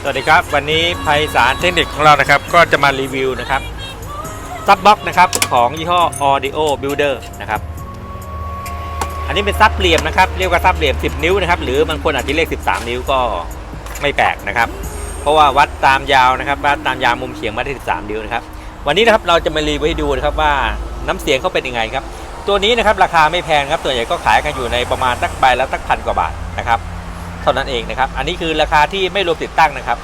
สวัสดีครับ วันนี้ไพศาลเทคนิคของเรานะครับ ก็จะมารีวิวนะครับซับบ็อกนะครับของยี่ห้อ Audio Builder นะครับ อันนี้เป็นซับเหลี่ยมนะครับ เรียกว่าซับเหลี่ยม 10 นิ้วนะครับ หรือบางคนอาจจะเรียก 13 นิ้วก็ไม่แปลกนะครับ เพราะว่าวัดตามยาวนะครับวัดตามยาวมุมเฉียงมาได้ 13 นิ้วนะครับ วันนี้นะครับเราจะมารีวิวให้ดูนะครับว่าน้ำเสียงเขาเป็นยังไงครับ ตัวนี้นะครับราคาไม่แพงครับตัวใหญ่ก็ขายกันอยู่ในประมาณตักใบละตักพันกว่าบาทนะครับเท่านั้นเองนะครับ อันนี้คือราคาที่ไม่รวมติดตั้งนะครับ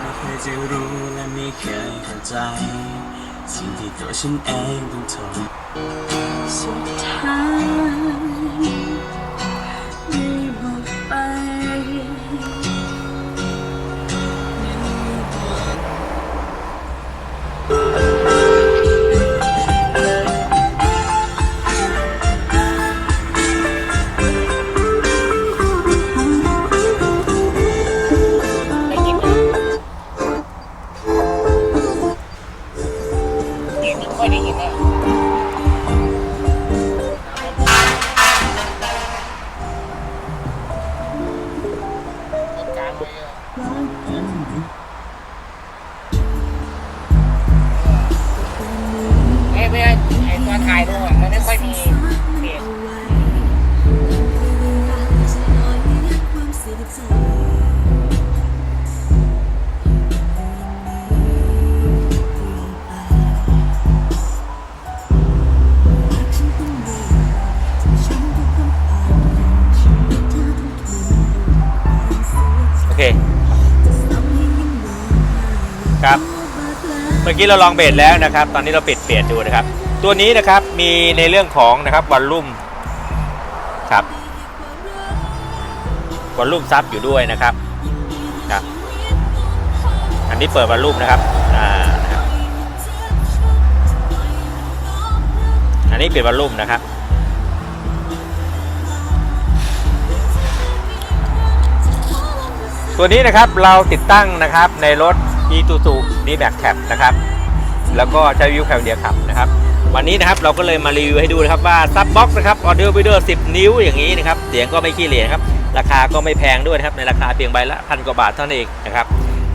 ไม่เคยจะรู้และไม่เคยเข้าใจสิ่งที่ตัวฉันเองต้องทน อยได้ยินนะกลางเลยอะเอ้ยไม่ใช่ไอ้ตัวถ่ายรูปอะมันไม่ค่อยมี คครับ เมื่อกี้เราลองเบสแล้วนะครับ ตอนนี้เราปิดเปลี่ยนดูนะครับ ตัวนี้นะครับมีในเรื่องของนะครับวอลลุ่มครับวอลลุ่มซับอยู่ด้วยนะครับครับ อันนี้เปิดวอลลุ่มนะครับอ่าอันนี้ปิดวอลลุ่มนะครับ ตัวนี้นะครับเราติดตั้งนะครับในรถ e t u s u d m a x Cab นะครับ แล้วก็ใช้วิวแคมเดียขับนะครับ วันนี้นะครับเราก็เลยมารีวิวให้ดูนะครับว่าซับบ็อกนะครับออเดอร์บิเดอร์10นิ้วอย่างนี้นะครับ เสียงก็ไม่ขี้เหร่นะครับ ราคาก็ไม่แพงด้วยนะครับในราคาเพียงใบละพันกว่าบาทเท่านั้นเองนะครับ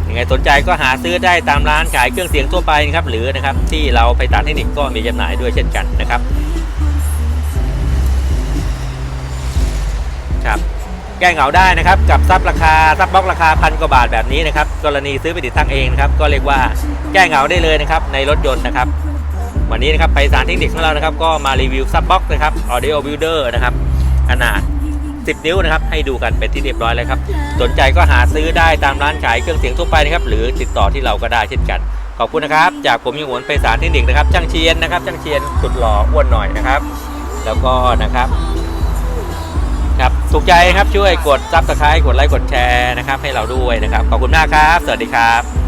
ยังไงสนใจก็หาซื้อได้ตามร้านขายเครื่องเสียงทั่วไปนะครับหรือนะครับที่เราไปตามเทคนิคก็มีจำหน่ายด้วยเช่นกันนะครับ แก้เหงาได้นะครับ กับซับราคาซับบล็อกราคาพันกว่าบาทแบบนี้นะครับ กรณีซื้อไปติดตั้งเองนะครับ ก็เรียกว่าแก้เหงาได้เลยนะครับ ในรถยนต์นะครับ วันนี้นะครับไปสารเทคนิคของเรานะครับ ก็มารีวิวซับบล็อกนะครับ Audio Builder นะครับ ขนาด 10 นิ้วนะครับ ให้ดูกันเป็นที่เรียบร้อยแล้วครับ สนใจก็หาซื้อได้ตามร้านขายเครื่องเสียงทั่วไปนะครับ หรือติดต่อที่เราก็ได้เช่นกัน ขอบคุณนะครับ จากผมยังหวนไปสารเทคนิคนะครับ ช่างเชียนนะครับ ช่างเชียนสุดหล่ออ้วนหน่อยนะครับ แล้วก็นะครับ ถูกใจครับช่วยกดซับสไครต์กดไลค์กดแชร์นะครับให้เราด้วยนะครับขอบคุณมากครับ สวัสดีครับ